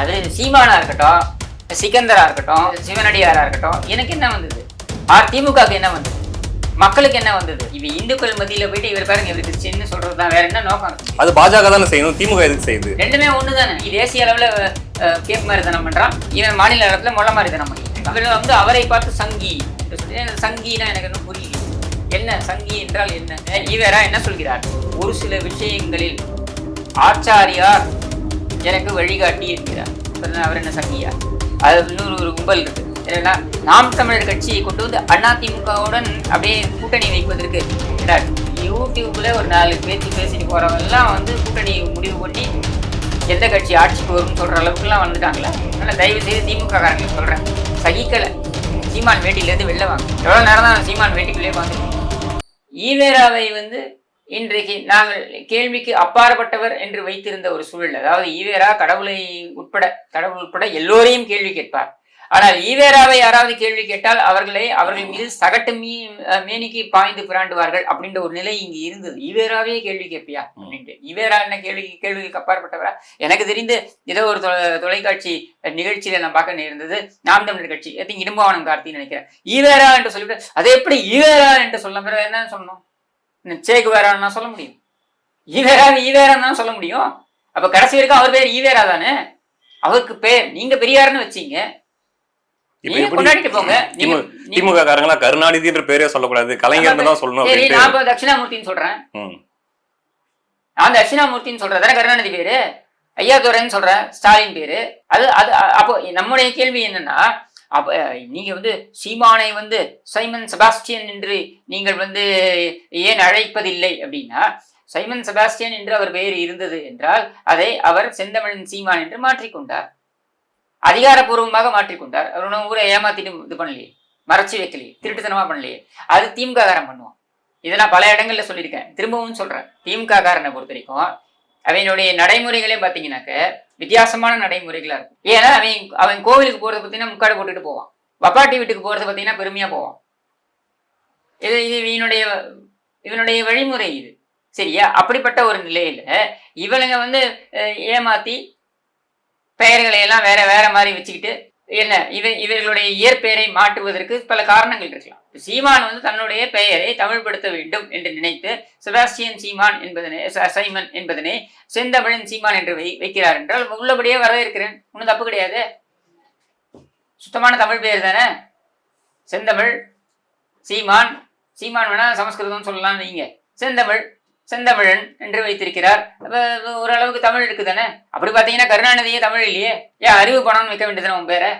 அது சீமானா இருக்கட்டும் சிக்கந்தரா இருக்கட்டும் சிவனடியாரா இருக்கட்டும் எனக்கு என்ன வந்தது? ஆர் திமுகவுக்கு என்ன வந்தது? மக்களுக்கு என்ன வந்தது? இவ இந்துக்கள் மத்தியில போயிட்டு இவர் பாருங்க இவர் கிறிஸ்டின்னு சொல்றது தான் வேற என்ன நோக்கம்? அது பாஜக தானே செய்யணும் திமுக எதுக்கு செய்யுது? ரெண்டுமே ஒன்று தானே தேசிய அளவில் கேப் மாதிரி தனம் பண்ணுறான் இவன் மாநில அளவில் மொள்ள மாதிரி தனம் பண்ணி அவர் வந்து அவரை பார்த்து சங்கி. சங்கினா எனக்கு இன்னும் புரியல. என்ன சங்கி என்றால் என்ன ஈவேரா என்ன சொல்கிறார்? ஒரு சில விஷயங்களில் ஆச்சாரியார் எனக்கு வழிகாட்டி இருக்கிறார் அவர் என்ன சங்கியா அது இன்னொரு ஒரு கும்பல் இருக்கு. என்னன்னா நாம் தமிழர் கட்சியை கொண்டு வந்து அதிமுகவுடன் அப்படியே கூட்டணி வைப்பதற்கு என்னடா, யூடியூப்ல ஒரு நாலு பேச்சு பேசிட்டு போறவங்க எல்லாம் வந்து கூட்டணி முடிவு பண்ணி எந்த கட்சி ஆட்சிக்கு வரும்னு சொல்ற அளவுக்குலாம் வந்துட்டாங்களா? அதனால தயவு செய்து திமுக காரங்களுக்கு சொல்றேன் சகிக்கல. சீமான் வேட்டியிலேருந்து வெளில வாங்க. எவ்வளவு நேரம் தான் சீமான் வேட்டிக்குள்ளே வாங்க ஈவேராவை வந்து இன்றைக்கு நாங்கள் கேள்விக்கு அப்பாற்பட்டவர் என்று வைத்திருந்த ஒரு சூழல். அதாவது ஈவேரா கடவுளை உட்பட கடவுள் உட்பட எல்லோரையும் கேள்வி கேட்பார். ஆனால் ஈவேராவை யாராவது கேள்வி கேட்டால் அவர்களை அவர்கள் மீது சகட்டு மீ மேனிக்கு பாய்ந்து பிராண்டுவார்கள் அப்படின்ற ஒரு நிலை இங்கு இருந்தது. ஈவேராவே கேள்வி கேட்பியா? அப்படின்ட்டு ஈவேரா என்ன கேள்வி கேள்விக்கு அப்பாற்பட்டவரா? எனக்கு தெரிந்து ஏதோ ஒரு தொலை- தொலைக்காட்சி நிகழ்ச்சியில நான் பார்க்க நேர்ந்தது. நாம் தமிழர் கட்சி. ஐ திங்க் இடும்பாவனம் கார்த்தின்னு நினைக்கிறேன். ஈவேரா என்று சொல்லிவிட்டு அதை எப்படி ஈவேரா என்று சொல்ல என்ன சொல்லணும்? சேக்கு வேறான்னு சொல்ல முடியும். ஈவேரா ஈவேரான்னு சொல்ல முடியும். அப்ப கடைசி வரைக்கும் அவர் பேர் ஈவேரா தானே? அவருக்கு பேர் நீங்க பெரியாருன்னு வச்சீங்க. திமுக காரங்களா கருணாநிதின்ற பேரே சொல்லக்கூடாது. கலைஞர்னு தான் சொல்லணும் நான் தட்சிணாமூர்த்தின்னு சொல்றேன். நான் தட்சிணாமூர்த்தின்னு சொல்றேன். தானே கருணாநிதி பேரு? ஐயாதுரைன்னு சொல்றேன். ஸ்டாலின் பேரு. அது அது அப்போ நம்முடைய கேள்வி என்னன்னா அப்ப நீங்க வந்து சீமானை வந்து சைமன் செபாஸ்டியன் என்று நீங்கள் வந்து ஏன் அழைப்பதில்லை அப்படின்னா சைமன் செபாஸ்டியன் என்று அவர் பெயர் இருந்தது என்றால் அதை அவர் செந்தமிழன் சீமான் என்று மாற்றிக்கொண்டார் அதிகாரப்பூர்வமாக மாற்றிக்கொண்டார் அவர் உணவு ஊரை ஏமாத்திட்டு இது பண்ணலையே மறைச்சு வைக்கலையே திருட்டுத்தனமா பண்ணலையே. அது திமுககாரன் பண்ணுவான். இதை நான் பல இடங்கள்ல சொல்லியிருக்கேன். திரும்பவும் சொல்றேன். திமுக காரனை பொறுத்த வரைக்கும் அவனுடைய நடைமுறைகளே பார்த்தீங்கன்னாக்க வித்தியாசமான நடைமுறைகளாக இருக்கும். ஏன்னா அவன் அவன் கோவிலுக்கு போகிறத பார்த்தீங்கன்னா முக்காடு போட்டுட்டு போவான். வப்பாட்டி வீட்டுக்கு போகிறத பார்த்தீங்கன்னா பெருமையாக போவான். இது இது இவனுடைய இவனுடைய வழிமுறை இது. சரியா? அப்படிப்பட்ட ஒரு நிலையில இவனுங்க வந்து ஏமாத்தி பெயர்களை எல்லாம் வேற வேற மாதிரி வச்சுக்கிட்டு என்ன? இவ இவர்களுடைய இயற்பெயரை மாற்றுவதற்கு பல காரணங்கள் இருக்கலாம். சீமான் வந்து தன்னுடைய பெயரை தமிழ்படுத்த வேண்டும் என்று நினைத்து செபாஸ்டியன் சீமான் என்பதனை ச- சைமன் என்பதனை செந்தமிழன் சீமான் என்று வை வைக்கிறார் என்றால் உள்ளபடியே வரவேற்கிறேன். ஒன்றும் தப்பு கிடையாது. சுத்தமான தமிழ் பெயர் தானே? செந்தமிழ் சீமான் சீமான் வேணா சமஸ்கிருதம் சொல்லலாம் நீங்க செந்தமிழ் செந்தமிழன் என்று வைத்திருக்கிறார். ஓரளவுக்கு தமிழ் இருக்கு தானே அப்படி பார்த்தீங்கன்னா கருணாநிதியே தமிழ் இல்லையே? ஏன் அறிவு பணம்னு வைக்க வேண்டியது உன் பேரை?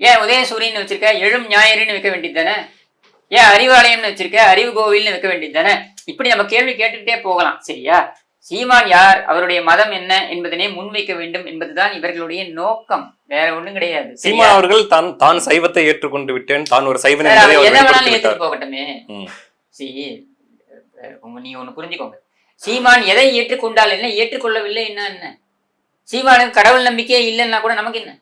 ஏன் உதயசூரியன் வச்சிருக்க? எழும் ஞாயிறுன்னு வைக்க வேண்டியது தானே ஏன் அறிவாலயம்னு வச்சிருக்க? அறிவு கோவில்னு வைக்க வேண்டியது தானே இப்படி நம்ம கேள்வி கேட்டுக்கிட்டே போகலாம் சரியா? சீமான் யார்? அவருடைய மதம் என்ன என்பதனை முன்வைக்க வேண்டும் என்பதுதான் இவர்களுடைய நோக்கம். வேற ஒண்ணும் கிடையாது? சீமான் அவர்கள் தான் தான் சைவத்தை ஏற்றுக்கொண்டு விட்டேன். தான் ஒரு சைவன் என்ன வேணாலும் விட்டார். போகட்டுமே. ம். சி அஹ் உங்க நீங்க ஒண்ணு புரிஞ்சுக்கோங்க. சீமான் எதை ஏற்றுக்கொண்டால் என்ன ஏற்றுக்கொள்ளவில்லை என்ன என்ன? சீமானுக்கு கடவுள் நம்பிக்கையே இல்லைன்னா கூட நமக்கு என்ன?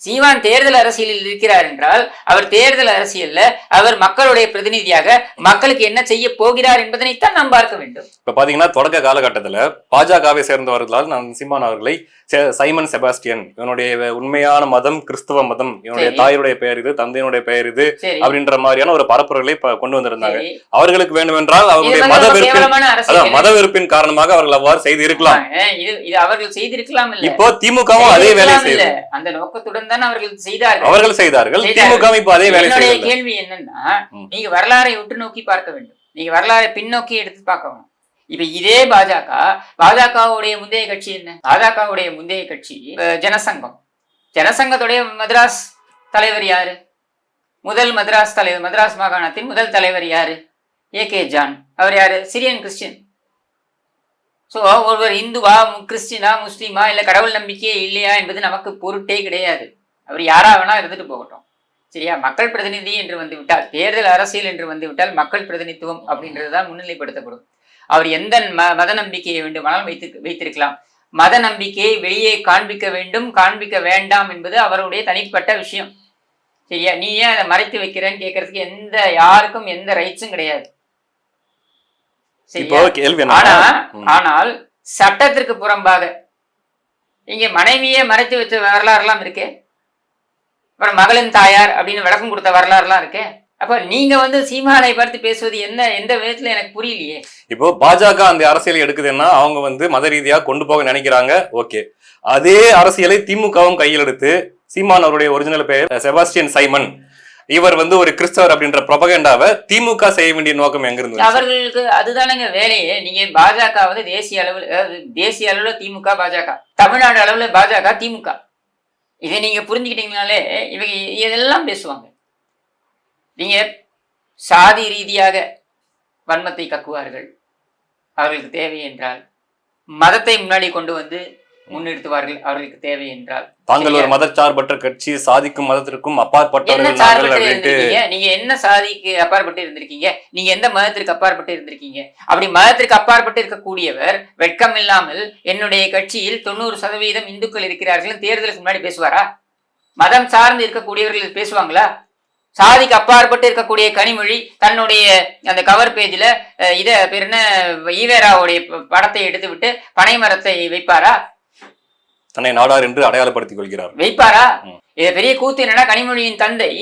சீமான் தேர்தல் அரசியலில் இருக்கிறார் என்றால் அவர் தேர்தல் அரசியல்ல அவர் மக்களுடைய பிரதிநிதியாக மக்களுக்கு என்ன செய்ய போகிறார் என்பதனைத்தான் நாம் பார்க்க வேண்டும். இப்ப பாத்தீங்கன்னா தொடக்க காலகட்டத்துல பாஜகவை சேர்ந்தவர்களால் நான் சீமான் அவர்களை சைமன் செபாஸ்டியன் இவனுடைய உண்மையான மதம் கிறிஸ்துவ மதம் இவனுடைய. தாயுடைய பெயர் இது தந்தையினுடைய பெயர் இது அப்படின்ற மாதிரியான ஒரு பரப்புரைகளை கொண்டு வந்திருந்தாங்க. அவர்களுக்கு வேண்டுமென்றால் அவர்களுடைய வந்து மத வெறுப்பின் மத வெறுப்பின் காரணமாக அவர்கள் அவ்வாறு செய்து இருக்கலாம் இது அவர்கள் செய்திருக்கலாம் இப்போ திமுகவும் அதே வேலையை. செய்யுது அந்த நோக்கத்துடன் தான் அவர்கள் செய்தார்கள் அவர்கள் செய்தார்கள். திமுக இப்போ அதே வேலை செய்யல கேள்வி என்னன்னா. நீங்க வரலாறை உற்று நோக்கி பார்க்க வேண்டும் நீங்க வரலாறை பின்னோக்கி எடுத்து பார்க்கணும் இப்ப இதே பாஜக பாஜகவுடைய முந்தைய கட்சி என்ன? பாஜகவுடைய முந்தைய கட்சி ஜனசங்கம். ஜனசங்கத்துடைய மதராஸ் தலைவர் யாரு? முதல் மദ്രാஸ் தலைவர் மதராஸ் மாகாணத்தின் முதல் தலைவர் யாரு? A K John. அவர் யாரு? Syrian Christian. சோ ஒருவர் இந்துவா கிறிஸ்டினா முஸ்லீமா இல்ல கடவுள் நம்பிக்கையே இல்லையா என்பது நமக்கு பொருட்டே கிடையாது. அவர் யாரா வேணா இருந்துட்டு போகட்டும். சரியா? மக்கள் பிரதிநிதி என்று வந்துவிட்டால் தேர்தல் அரசியல் என்று வந்துவிட்டால் மக்கள் பிரதிநிதித்துவம் அப்படின்றது தான் முன்னிலைப்படுத்தப்படும். அவர் எந்த ம- மத நம்பிக்கையை வேண்டுமானாலும் வைத்து வைத்திருக்கலாம். மத நம்பிக்கையை வெளியே காண்பிக்க வேண்டும் காண்பிக்க வேண்டாம் என்பது அவருடைய தனிப்பட்ட விஷயம். சரியா? நீ ஏன் அதை மறைத்து வைக்கிறேன்னு கேட்கறதுக்கு எந்த யாருக்கும் எந்த ரைட்ஸும் கிடையாது. ஆனா. ஆனால் சட்டத்திற்கு புறம்பாக இங்க மனைவியே மறைத்து வச்ச வரலாறுலாம் இருக்கு. அப்புறம் மகளின் தாயார் அப்படின்னு விளக்கம் கொடுத்த வரலாறுலாம் இருக்கு. அப்ப நீங்க வந்து சீமானை பார்த்து பேசுவது என்ன எந்த விதத்துல எனக்கு புரியலையே. இப்போ பாஜக அந்த அரசியலை எடுக்குதுன்னா அவங்க வந்து மத ரீதியா கொண்டு போக நினைக்கிறாங்க. ஓகே. அதே அரசியலை திமுகவும் கையில் எடுத்து சீமான் அவருடைய ஒரிஜினல் பெயர் செபாஸ்டியன் சைமன். இவர் வந்து ஒரு கிறிஸ்தவர் அப்படின்ற ப்ரொபகண்டாவை திமுக செய்ய வேண்டிய நோக்கம் எங்க இருந்து அவர்களுக்கு அதுதானங்க வேலையே. நீங்க பாஜக வந்து தேசிய அளவில் தேசிய அளவுல திமுக பாஜக. தமிழ்நாடு அளவுல பாஜக திமுக. இதை நீங்க புரிஞ்சுக்கிட்டீங்கனாலே இவங்க இதெல்லாம் பேசுவாங்க? நீங்க சாதி ரீதியாக வன்மத்தை கக்குவார்கள். அவர்களுக்கு தேவை என்றால் மதத்தை முன்னாடி கொண்டு வந்து முன்னிறுத்துவார்கள். அவர்களுக்கு தேவை என்றால். தாங்கள் ஒரு மதச்சார்பற்ற கட்சி சாதிக்கும் மதத்திற்கும் அப்பாற்பட்டவர்கள் நாங்கள் நீங்க என்ன சாதிக்கு அப்பாற்பட்டு இருந்திருக்கீங்க? நீங்க எந்த மதத்திற்கு அப்பாற்பட்டு இருந்திருக்கீங்க? அப்படி மதத்திற்கு அப்பாற்பட்டு இருக்கக்கூடியவர் வெட்கம் இல்லாமல் என்னுடைய கட்சியில் தொண்ணூறு சதவீதம் இந்துக்கள் இருக்கிறார்கள். தேர்தலுக்கு முன்னாடி பேசுவாரா? மதம் சார்ந்து இருக்கக்கூடியவர்கள் பேசுவாங்களா? சாதிக்கு அப்பாற்பட்டு இருக்கக்கூடிய கனிமொழி தன்னுடைய அந்த கவர் பேஜ்ல இத பேர் என்ன ஈவேராவுடைய படத்தை எடுத்து விட்டு பனை மரத்தை வைப்பாரா? தன்னை நாடார் என்று அடையாளப்படுத்திக் கொள்கிறார். வைப்பாரா. இத பெரிய கூத்து என்னன்னா கனிமொழியின் தந்தை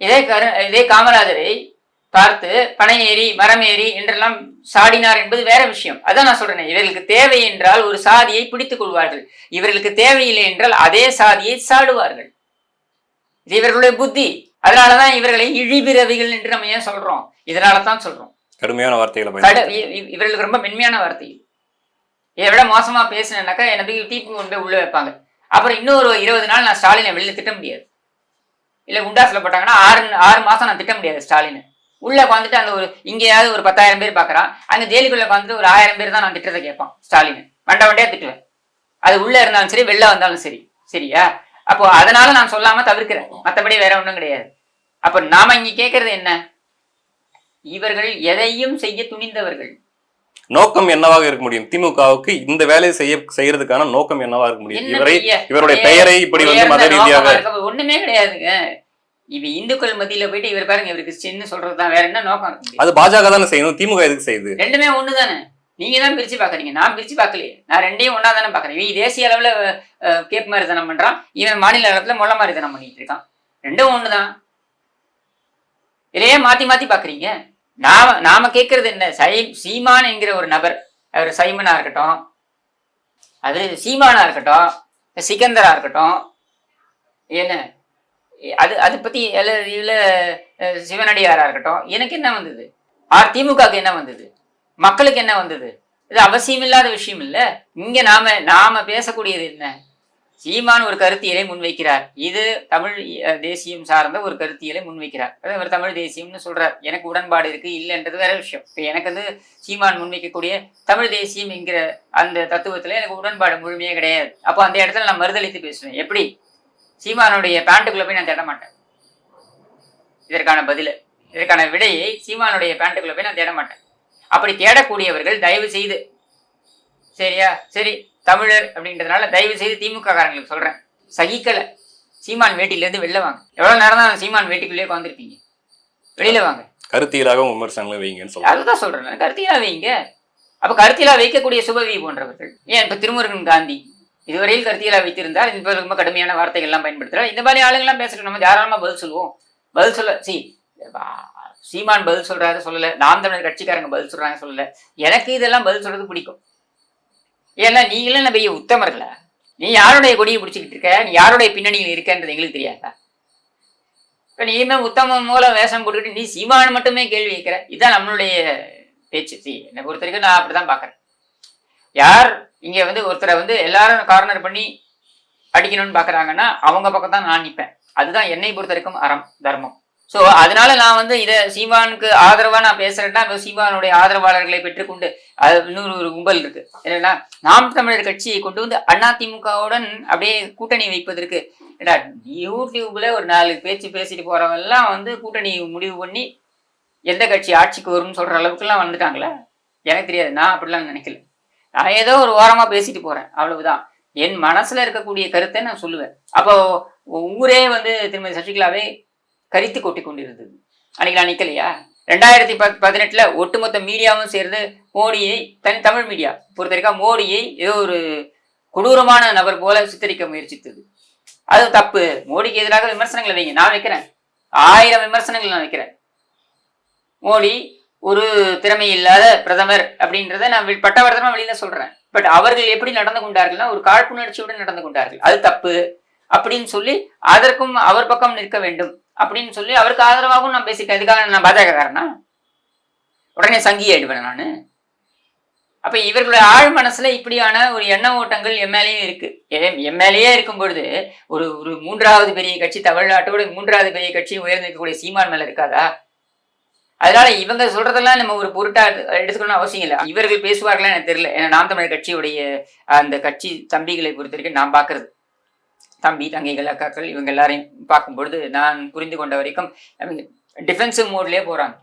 இதே கரு இதே காமராஜரை பார்த்து பனை ஏறி மரம் ஏறி என்றெல்லாம் சாடினார் என்பது வேற விஷயம். அதான் நான் சொல்றேன் இவர்களுக்கு தேவை என்றால் ஒரு சாதியை பிடித்துக் கொள்வார்கள். இவர்களுக்கு தேவையில்லை என்றால் அதே சாதியை சாடுவார்கள். இது இவர்களுடைய புத்தி. அதனாலதான் இவர்களை இழிபிறவிகள் என்று நம்ம ஏன் சொல்றோம்? இதனால தான் சொல்றோம். கடுமையான வார்த்தைகளை இவர்களுக்கு ரொம்ப மென்மையான வார்த்தை. இதை விட மோசமா பேசினேன்னாக்கா என்னை போய் டீப்பு கொண்டு உள்ள வைப்பாங்க. அப்புறம் இன்னொரு இருபது நாள் நான் ஸ்டாலினை வெளியில திட்ட முடியாது. இல்ல குண்டாஸ்ல போட்டாங்கன்னா ஆறு ஆறு மாசம் நான் திட்ட முடியாது ஸ்டாலினை. உள்ள உட்காந்துட்டு அந்த ஒரு இங்கேயாவது ஒரு பத்தாயிரம் பேர் பார்க்கறான். அங்க ஜெயிலுக்குள்ள உட்காந்துட்டு ஒரு ஆயிரம் பேர் தான் நான் திட்டத்தை கேட்பான் ஸ்டாலின். வண்ட வண்டியா திட்டுவேன். அது உள்ள இருந்தாலும் சரி வெளில வந்தாலும் சரி. சரியா? அப்போ அதனால நான் சொல்லாம தவிர்க்கிறேன். மத்தபடி வேற ஒண்ணும் கிடையாது. அப்ப நாம இங்க கேட்கறது என்ன? இவர்கள் எதையும் செய்ய துணிந்தவர்கள். நோக்கம் என்னவாக இருக்க முடியும்? திமுகவுக்கு இந்த வேலையை செய்ய செய்யறதுக்கான நோக்கம் என்னவா இருக்க முடியும்? இவரை? இவருடைய பெயரை இப்படி வந்து மத ரீதியாக ஒண்ணுமே கிடையாதுங்க இவ இந்துக்கள் மத்தியில போயிட்டு இவர் பாருங்க இவர் கிறிஸ்டின்னு சொல்றதுதான் வேற என்ன நோக்கம்? அது பாஜக தானே செய்யணும்? திமுக எதுக்கு செய்யுது? ரெண்டுமே ஒண்ணுதானே? நீங்க தான் பிரிச்சு பாக்குறீங்க நான் பிரிச்சு பார்க்கலையே. நான் ரெண்டையும் ஒண்ணா தானே பாக்குறேன் இவன் தேசிய அளவுல கேப் மாதிரி தனம் பண்றான். இவன் மாநில அளவுல முள்ள மாதிரி தனம் பண்ணிட்டு இருக்கான். ரெண்டும் ஒண்ணுதான். இதையே மாத்தி மாத்தி பாக்குறீங்க நாம நாம கேட்கறது என்ன? சை சீமான் என்கிற ஒரு நபர் அவர் சைமனா இருக்கட்டும். அது சீமானா இருக்கட்டும். சிக்கந்தரா இருக்கட்டும். என்ன? அது அதை பத்தி இதில் இதுல சிவனடியாரா இருக்கட்டும். எனக்கு என்ன வந்தது? ஆர் திமுகவுக்கு என்ன வந்தது? மக்களுக்கு என்ன வந்தது? இது அவசியமில்லாத விஷயம் இல்லை. இங்க நாம நாம பேசக்கூடியது என்ன? சீமான் ஒரு கருத்தியலை முன்வைக்கிறார். இது தமிழ் தேசியம் சார்ந்த ஒரு கருத்தியலை முன்வைக்கிறார். அது அவர் தமிழ் தேசியம்னு சொல்றார். எனக்கு உடன்பாடு இருக்கு இல்லைன்றது வேற விஷயம். இப்ப எனக்கு வந்து சீமான் முன்வைக்கக்கூடிய தமிழ் தேசியம் என்கிற அந்த தத்துவத்துல எனக்கு உடன்பாடு முழுமையே கிடையாது. அப்போ அந்த இடத்துல நான் மறுதளித்து பேசுவேன். எப்படி? சீமானுடைய பேண்ட்டுக்குள்ள போய் நான் தேட மாட்டேன். இதற்கான பதில இதற்கான விடையை சீமானுடைய பேண்ட்டுக்குள்ள போய் நான் தேட மாட்டேன். அப்படி தேடக்கூடியவர்கள் தயவு செய்து சரியா? சரி தமிழர் அப்படின்றதுனால தயவு செய்து திமுக காரங்களுக்கு சொல்றேன். சகிக்கல. சீமான் வேட்டில இருந்து வெளில வாங்க. எவ்வளவு நேரம் தான் சீமான் வேட்டிக்குள்ளேயே உட்காந்துருப்பீங்க வெளியில வாங்க. கருத்தியலாக விமர்சனங்களை வைங்கன்னு சொல்றாங்க அதுதான் சொல்றேன். கருத்தியலா வைங்க. அப்ப கருத்தியலா வைக்கக்கூடிய சுபவி போன்றவர்கள். ஏன் இப்ப திருமுருகன் காந்தி இதுவரையில் கருத்தியலா வைத்திருந்தால் இந்த மாதிரி ரொம்ப கடுமையான வார்த்தைகள் எல்லாம் பயன்படுத்துறாரு. இந்த மாதிரி ஆளுங்கெல்லாம் பேசட்டும். நம்ம தாராளமா பதில் சொல்லுவோம். பதில் சொல்ல சி சீமான் பதில் சொல்றாரு சொல்லல. நாம் தமிழர் கட்சிக்காரங்க பதில் சொல்றாங்க சொல்லல. எனக்கு இதெல்லாம் பதில் சொல்றது பிடிக்கும். ஏன்னா நீங்களும் நம்ம பெரிய உத்தமர்களா? நீ யாருடைய கொடியை பிடிச்சிக்கிட்டு இருக்க? நீ யாருடைய பின்னணியில் இருக்கன்றது எங்களுக்கு தெரியாதா? இப்போ நீயுமே உத்தமம் மூலம் வேஷம் போட்டுக்கிட்டு நீ சீமான் மட்டுமே கேள்வி வைக்கிற இதுதான் நம்மளுடைய பேச்சு. சி என்னை பொறுத்த வரைக்கும் நான் அப்படிதான் பார்க்குறேன். யார் இங்கே வந்து ஒருத்தரை வந்து எல்லாரும் கார்னர் பண்ணி அடிக்கணும்னு பார்க்குறாங்கன்னா அவங்க பக்கம் தான் நான் நிற்பேன் அதுதான் என்னை பொறுத்த வரைக்கும் அறம் தர்மம். ஸோ அதனால நான் வந்து இதை சீமானுக்கு ஆதரவாக நான் பேசுறேன்னா சீமானுடைய ஆதரவாளர்களை பெற்றுக்கொண்டு அது இன்னொரு ஒரு கும்பல் இருக்கு. என்னன்னா நாம் தமிழர் கட்சியை கொண்டு வந்து அதிமுகவுடன் அப்படியே கூட்டணி வைப்பதற்கு. ஏடா யூடியூப்ல ஒரு நாலு பேச்சு பேசிட்டு போறவங்க எல்லாம் வந்து கூட்டணி முடிவு பண்ணி எந்த கட்சி ஆட்சிக்கு வரும்னு சொல்ற அளவுக்குலாம் வந்துட்டாங்களே? எனக்கு தெரியாது. நான் அப்படிலாம் நினைக்கல. நான் ஏதோ ஒரு ஓரமா பேசிட்டு போறேன். அவ்வளவுதான். என் மனசுல இருக்கக்கூடிய கருத்தை நான் சொல்லுவேன். அப்போ ஊரே வந்து திருமதி சசிகலாவே கரித்து கொட்டி கொண்டிருந்தது. அன்னைக்கு நான் நிக்கலையா? ரெண்டாயிரத்தி பத் பதினெட்டுல ஒட்டுமொத்த மீடியாவும் சேர்ந்து மோடியை தனி தமிழ் மீடியா பொறுத்த வரைக்கும் மோடியை ஏதோ ஒரு கொடூரமான நபர் போல சித்தரிக்க முயற்சித்தது. அது தப்பு. மோடிக்கு எதிராக விமர்சனங்களை வைங்க. நான் வைக்கிறேன். ஆயிரம் விமர்சனங்கள் நான் வைக்கிறேன். மோடி ஒரு திறமை இல்லாத பிரதமர் அப்படின்றத நான் வி- பட்டவர்த்தமா வெளியில சொல்றேன். பட் அவர்கள் எப்படி நடந்து கொண்டார்கள்னா ஒரு காழ்ப்புணர்ச்சியுடன் நடந்து கொண்டார்கள். அது தப்பு. அப்படின்னு சொல்லி அதற்கும் அவர் பக்கம் நிற்க வேண்டும். அப்படின்னு சொல்லி அவருக்கு ஆதரவாகவும் நான் பேசிட்டேன் இதுக்காக நான் பாஜக காரனா உடனே சங்கி ஆயிடுவேன் நான். அப்ப இவர்களுடைய ஆழ் மனசுல இப்படியான ஒரு எண்ண ஓட்டங்கள் எம்எல்ஏ இருக்கு. எம்எல்ஏ இருக்கும் பொழுது ஒரு ஒரு மூன்றாவது பெரிய கட்சி தமிழ்நாட்டோட மூன்றாவது பெரிய கட்சி உயர்ந்திருக்கக்கூடிய சீமான் மேல இருக்காதா? அதனால இவங்க சொல்றதெல்லாம் நம்ம ஒரு பொருட்டா எடு- எடுத்துக்கணும்னு அவசியம் இல்லை. இவர்கள் பேசுவார்களா எனக்கு தெரியல. ஏன்னா நாம் தமிழர் கட்சியுடைய அந்த கட்சி தம்பிகளை பொறுத்த வரைக்கும் நான் பாக்குறது. தம்பி தங்கைகள் அக்காக்கள் இவங்க எல்லாரையும் பார்க்கும் பொழுது நான் புரிந்து கொண்ட வரைக்கும் டிஃபென்சிவ் மோட்லயே போறாங்க.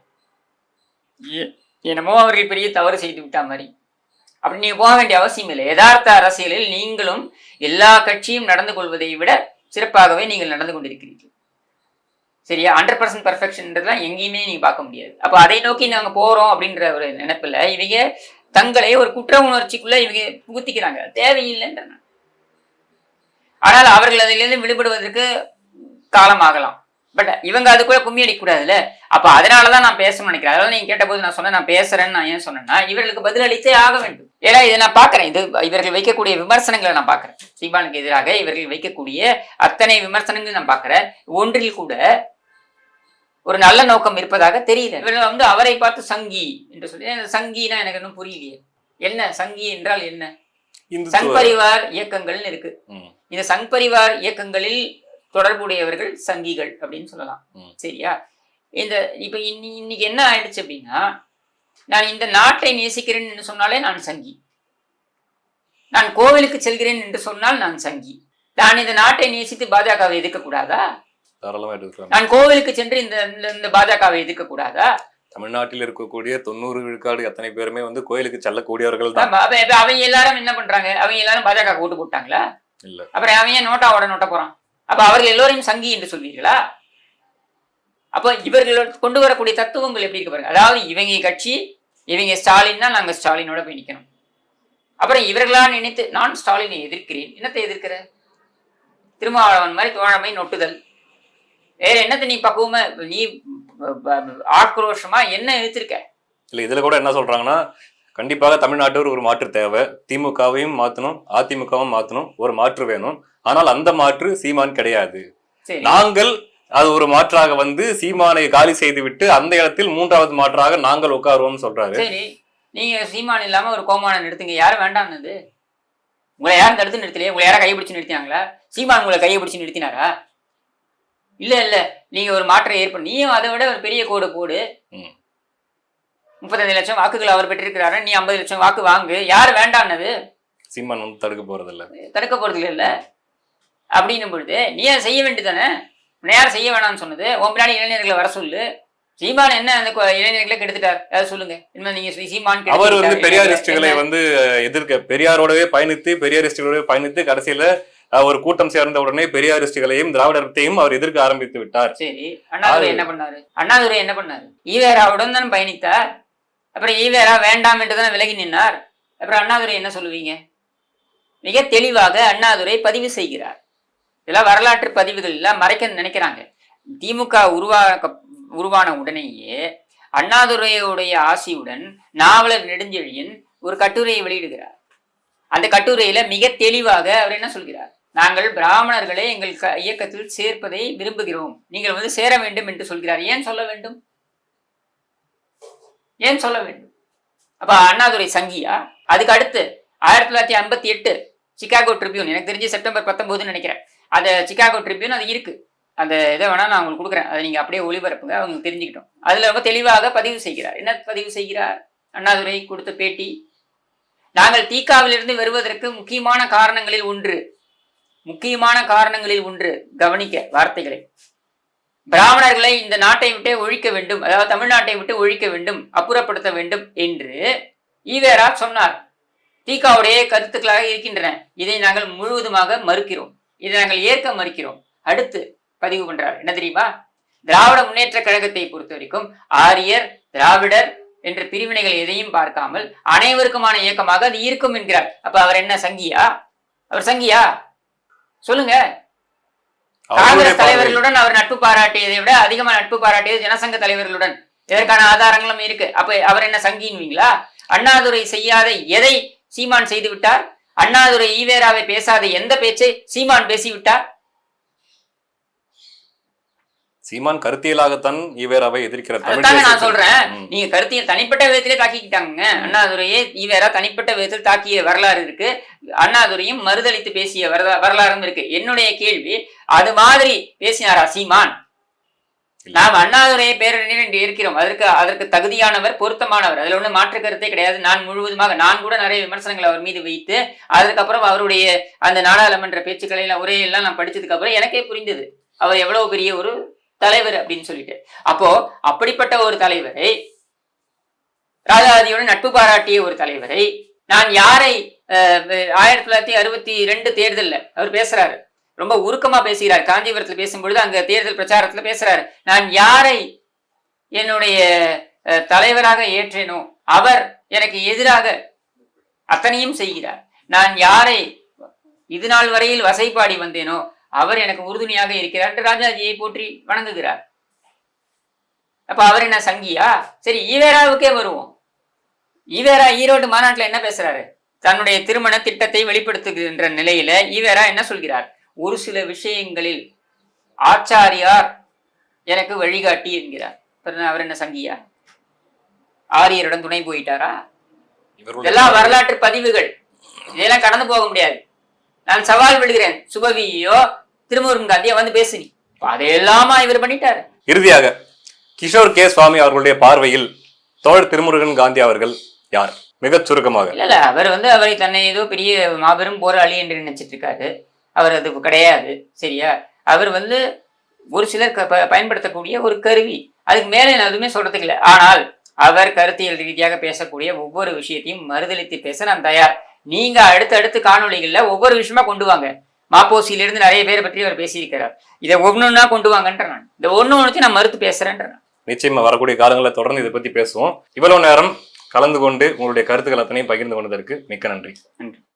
என்னமோ அவர்கள் பெரிய தவறு செய்து விட்டா மாதிரி. அப்படி நீங்க போக வேண்டிய அவசியம் இல்லை. யதார்த்த அரசியலில் நீங்களும் எல்லா கட்சியும் நடந்து கொள்வதை விட சிறப்பாகவே நீங்கள் நடந்து கொண்டிருக்கிறீர்கள். சரியா? ஹண்ட்ரட் பர்சன்ட் பர்ஃபெக்ஷன்ன்றதுலாம் எங்கேயுமே நீங்க பார்க்க முடியாது. அப்போ அதை நோக்கி நாங்க போறோம் அப்படின்ற ஒரு நினைப்புல இவங்க தங்களை ஒரு குற்ற உணர்ச்சிக்குள்ள இவங்க புகுத்திக்கிறாங்க. தேவையில்லைன்ற ஆனால் அவர்கள் அதிலிருந்து விடுபடுவதற்கு காலம் ஆகலாம் பட் இவங்க அதுக்குள்ள கும்மி அடிக்கக்கூடாதுல்ல? அப்ப அதனாலதான் நான் பேசணும்னு நினைக்கிறேன். அதனால நீங்க கேட்டபோது நான் சொன்னேன் நான் பேசுறேன்னு நான் ஏன் சொன்னேன்னா இவர்களுக்கு பதில் அளித்தே ஆக வேண்டும். ஏன்னா இதை நான் பாக்குறேன் இது இவர்கள் வைக்கக்கூடிய விமர்சனங்களை நான் பாக்குறேன் சீமானுக்கு எதிராக இவர்கள் வைக்கக்கூடிய அத்தனை விமர்சனங்கள் நான் பாக்குறேன் ஒன்றில் கூட ஒரு நல்ல நோக்கம் இருப்பதாக தெரியல. இவர்கள் வந்து அவரை பார்த்து சங்கி என்று சொல்லி சங்கினா எனக்கு இன்னும் புரியலையே. என்ன? சங்கி என்றால் என்ன? இந்துத்துவ. சங் பரிவார் இயக்கங்கள்னு இருக்கு. இந்த சங் பரிவார் இயக்கங்களில் தொடர்புடையவர்கள் சங்கிகள் அப்படின்னு சொல்லலாம். சரியா? இந்த இப்ப இன்னி- இன்னைக்கு என்ன ஆயிடுச்சு அப்படின்னா நான் இந்த நாட்டை நேசிக்கிறேன் என்று சொன்னாலே நான் சங்கி. நான் கோவிலுக்கு செல்கிறேன் என்று சொன்னால் நான் சங்கி. நான் இந்த நாட்டை நேசித்து பாஜகவை எதிர்க்க கூடாதா நான் கோவிலுக்கு சென்று இந்த இந்த- பாஜகவை எதிர்க்க கூடாதா தமிழ்நாட்டில் இருக்கக்கூடிய தொண்ணூறு விழுக்காடு அத்தனை பேருமே வந்து கோயிலுக்கு செல்லக்கூடியவர்கள் தான் அவங்க எல்லாரும் என்ன பண்றாங்க? அவங்க எல்லாரும் பாஜக ஓட்டு போட்டாங்களா? இல்ல. அப்புறம் அவன் ஏன் நோட்டாவோட நோட்ட போறான். அப்ப அவர்கள் எல்லோரையும் சங்கி என்று சொல்வீர்களா? அப்ப இவர்கள் கொண்டு வரக்கூடிய தத்துவங்கள் எப்படி இருக்கு பாருங்க. அதாவது இவங்க கட்சி இவங்க ஸ்டாலின்னா நாங்க ஸ்டாலினோட போய் நிக்கணும். அப்புறம் இவர்களா நினைத்து நான் ஸ்டாலினை எதிர்க்கிறேன். என்னத்தை எதிர்க்கிற? திருமாவளவன் மாதிரி தோழமை நொட்டுதல். வேற என்னத்தை நீ பக்குவமா நீ ஆக்ரோஷமா என்ன எதிர்த்திருக்க இல்ல இதுல கூட என்ன சொல்றாங்கன்னா கண்டிப்பாக தமிழ்நாட்டோர் ஒரு மாற்று தேவை. திமுகவையும் மாத்தணும் அதிமுகவும் மாத்தணும். ஒரு மாற்று வேணும். ஆனால் அந்த மாற்று சீமான் கிடையாது. நாங்கள் அது ஒரு மாற்றாக வந்து சீமானை காலி செய்து விட்டு அந்த இடத்தில் மூன்றாவது மாற்றாக நாங்கள் உட்காருவோம் சொல்றாரு. சரி. நீங்க சீமான் இல்லாம ஒரு கோமானம் நிறுத்துங்க. யாரும் வேண்டாம்னது உங்களை யாரும் தடுத்து நிறுத்தலையே? உங்களை யாரும் கையை பிடிச்சு நிறுத்தினாங்களா? சீமான் உங்களை கையை பிடிச்சு நிறுத்தினாரா? இல்ல இல்ல. நீங்க ஒரு மாற்றம் ஏற்படும் நீயும் அதை விட ஒரு பெரிய கோடு போடு. முப்பத்தஞ்சு லட்சம் வாக்குகள் அவர் பெற்றிருக்கிறாரு. நீ ஐம்பது லட்சம் வாக்கு வாங்கு. யார் வேண்டாம்னது சீமான் வந்து தடுக்க போறதில்ல. தடுக்க போறது இல்ல? அப்படின்னும் பொழுது நீ அதை செய்ய வேண்டியதானே உன்னை யார் செய்ய வேணாம்னு சொன்னது. உன் பின்னாடி இளைஞர்களை வர சொல்லு. சீமான் என்ன அந்த இளைஞர்களை கெடுத்துட்டார்? அதை சொல்லுங்க. என்ன நீங்க சீமான் அவர் வந்து. பெரியாரிஸ்டுகளை? வந்து எதிர்க்க பெரியாரோடவே பயணித்து பெரியாரிஸ்டுகளோடவே பயணித்து கடைசியில ஒரு கூட்டம் சேர்ந்த உடனே பெரியாரிஸ்டுகளையும் திராவிடத்தையும் அவர் எதிர்க்க ஆரம்பித்து விட்டார். சரி. அண்ணாதுரை என்ன பண்ணாரு? அண்ணாதுரை என்ன பண்ணாரு? ஈவேராவுடன் தான் பயணித்தார். அப்புறம் ஈவேரா வேண்டாம் என்று தான் விலகி நின்னார்? அப்புறம் அண்ணாதுரை என்ன சொல்லுவீங்க? மிக தெளிவாக அண்ணாதுரை பதிவு செய்கிறார். இதெல்லாம் வரலாற்று பதிவுகள் எல்லாம் மறைக்க நினைக்கிறாங்க. திமுக உருவாக்க உருவான உடனேயே அண்ணாதுரையுடைய ஆசியுடன் நாவலர் நெடுஞ்செழியன் ஒரு கட்டுரையை வெளியிடுகிறார். அந்த கட்டுரையில மிக தெளிவாக அவர் என்ன சொல்கிறார்? நாங்கள் பிராமணர்களை எங்கள் க- இயக்கத்தில் சேர்ப்பதை விரும்புகிறோம். நீங்கள் வந்து சேர வேண்டும் என்று சொல்கிறார். ஏன் சொல்ல வேண்டும்? ஏன் சொல்ல வேண்டும்? அப்ப அண்ணாதுரை சங்கியா? அதுக்கு அடுத்து ஆயிரத்தி தொள்ளாயிரத்தி ஐம்பத்தி எட்டு சிகாகோ ட்ரிபியூன் எனக்கு தெரிஞ்சு செப்டம்பர் பத்தொன்பதுன்னு நினைக்கிறேன். அந்த சிகாகோ ட்ரிபியூன் அது இருக்கு. அந்த இதை வேணா நான் உங்களுக்கு கொடுக்குறேன். அதை நீங்க அப்படியே ஒளிபரப்புங்க அவங்க தெரிஞ்சுக்கிட்டோம். அதுல ரொம்ப தெளிவாக பதிவு செய்கிறார். என்ன பதிவு செய்கிறார்? அண்ணாதுரை கொடுத்த பேட்டி நாங்கள் தீக்காவிலிருந்து வருவதற்கு முக்கியமான காரணங்களில் ஒன்று முக்கியமான காரணங்களில் ஒன்று கவனிக்க வார்த்தைகளை. பிராமணர்களை இந்த நாட்டை விட்டே ஒழிக்க வேண்டும் அதாவது தமிழ்நாட்டை விட்டு ஒழிக்க வேண்டும் அப்புறப்படுத்த வேண்டும் என்று ஈவேரா சொன்னார். தீகாவுடைய கருத்துக்களாக இருக்கின்றன. இதை நாங்கள் முழுவதுமாக மறுக்கிறோம். இதை நாங்கள் ஏற்க மறுக்கிறோம். அடுத்து பதிவு பண்றார். என்ன தெரியுமா? திராவிட முன்னேற்ற கழகத்தை பொறுத்த வரைக்கும் ஆரியர் திராவிடர் என்ற பிரிவினைகள் எதையும் பார்க்காமல் அனைவருக்குமான இயக்கமாக அது இருக்கும் என்கிறார். அப்ப அவர் என்ன சங்கியா? அவர் சங்கியா? சொல்லுங்க. காங்கிரஸ். தலைவர்களுடன் அவர் நட்பு பாராட்டியதை விட அதிகமா நட்பு பாராட்டியது ஜனசங்க தலைவர்களுடன். இதற்கான ஆதாரங்களும் இருக்கு. அப்ப அவர் என்ன சங்கின்வீங்களா? அண்ணாதுரை செய்யாத எதை சீமான் செய்து விட்டார் அண்ணாதுரை ஈவேராவை பேசாத எந்த பேச்சை சீமான் பேசிவிட்டார்? சீமான் கருத்தியலாகத்தான் ஈவேராவை எதிர்க்கிற தமிழ் அதைத்தாங்க நான். சொல்றேன். நீங்க கருத்தியல் தனிப்பட்ட விதத்திலே தாக்கிக்கிட்டாங்க அண்ணாதுரையே ஈவேரா தனிப்பட்ட விதத்தில் தாக்கிய வரலாறு இருக்கு. அண்ணாதுரையும் மறுதளித்து பேசிய வரலா- வரலாறும் இருக்கு. என்னுடைய கேள்வி அது மாதிரி பேசினாரா சீமான். நாம் அண்ணாதுரையை பேரறிஞர் என்று இருக்கிறோம். அதற்கு அதற்கு தகுதியானவர் பொருத்தமானவர். அதுல ஒண்ணு மாற்று கருத்தே கிடையாது. நான் முழுவதுமாக நான் கூட நிறைய விமர்சனங்கள் அவர் மீது வைத்து அதுக்கப்புறம் அவருடைய அந்த நாடாளுமன்ற பேச்சுக்களை எல்லாம் உரையெல்லாம் நான் படிச்சதுக்கு அப்புறம் எனக்கே புரிந்தது. அவர் எவ்வளவு பெரிய ஒரு தலைவர் அப்படின்னு சொல்லிட்டு. அப்போ அப்படிப்பட்ட ஒரு தலைவரை ராஜாதியோட நட்பு பாராட்டிய ஒரு தலைவரை நான் யாரை ஆயிரத்தி தொள்ளாயிரத்தி அறுபத்தி ரெண்டு தேர்தலில் அவர் பேசுறாரு. ரொம்ப உருக்கமா பேசுகிறார். காஞ்சிபுரத்தில் பேசும்பொழுது அங்க தேர்தல் பிரச்சாரத்துல பேசுறாரு. நான் யாரை என்னுடைய தலைவராக ஏற்றேனோ அவர் எனக்கு எதிராக அத்தனையும் செய்கிறார். நான் யாரை இது நாள் வரையில் வசைப்பாடி வந்தேனோ அவர் எனக்கு உறுதுணையாக இருக்கிறார் ராஜாஜியை போற்றி வணங்குகிறார். அப்ப அவர் என்ன சங்கியா? சரி ஈவேராவுக்கே வருவோம். ஈவேரா ஈரோடு மாநாட்டுல என்ன பேசுறாரு? தன்னுடைய திருமண திட்டத்தை வெளிப்படுத்துகின்ற நிலையில ஈவேரா என்ன சொல்கிறார்? ஒரு சில விஷயங்களில் ஆச்சாரியார் எனக்கு வழிகாட்டி என்கிறார். அவர் என்ன சங்கியா? ஆரியருடன் துணை போயிட்டாரா? இதெல்லாம் வரலாற்று பதிவுகள். இதெல்லாம் கடந்து போக முடியாது. நான் சவால் விடுகிறேன். சுபவியோ திருமுருகன் காந்தியோ வந்து பேசு நீ. அதையெல்லாமா இவர் பண்ணிட்டாரு? இறுதியாக கிஷோர் கே. சுவாமி அவர்களுடைய பார்வையில் தோழர் திருமுருகன் காந்தி அவர்கள் யார்? மிகச் சுருக்கமாக. இல்ல இல்ல அவர் வந்து அவரை தன்னை ஏதோ பெரிய மாபெரும் போராளி என்று நினைச்சிட்டு இருக்காரு அவர் அது கிடையாது சரியா? அவர் வந்து ஒரு சிலர் பயன்படுத்தக்கூடிய ஒரு கருவி. அதுக்கு மேலே நான் எதுவுமே சொல்றதுக்கு இல்லை. ஆனால் அவர் கருத்தியல் ரீதியாக பேசக்கூடிய ஒவ்வொரு விஷயத்தையும் மறுதளித்து பேச நான் தயார். நீங்க அடுத்தடுத்து காணொளிகள்ல ஒவ்வொரு விஷயமா கொண்டு வாங்க. மாப்போசியிலிருந்து நிறைய பேரை பற்றி அவர் பேசியிருக்கிறார். இதை ஒன்னொன்னா கொண்டு வாங்கன்ற நான். இந்த ஒண்ணு ஒன்று நான் மறுத்து பேசுறேன்ற நிச்சயமா வரக்கூடிய காலங்களில் தொடர்ந்து இதை பத்தி பேசுவோம். இவ்வளவு நேரம் கலந்து கொண்டு உங்களுடைய கருத்துக்கள் அத்தனையும் பகிர்ந்து கொண்டதற்கு மிக்க நன்றி. நன்றி.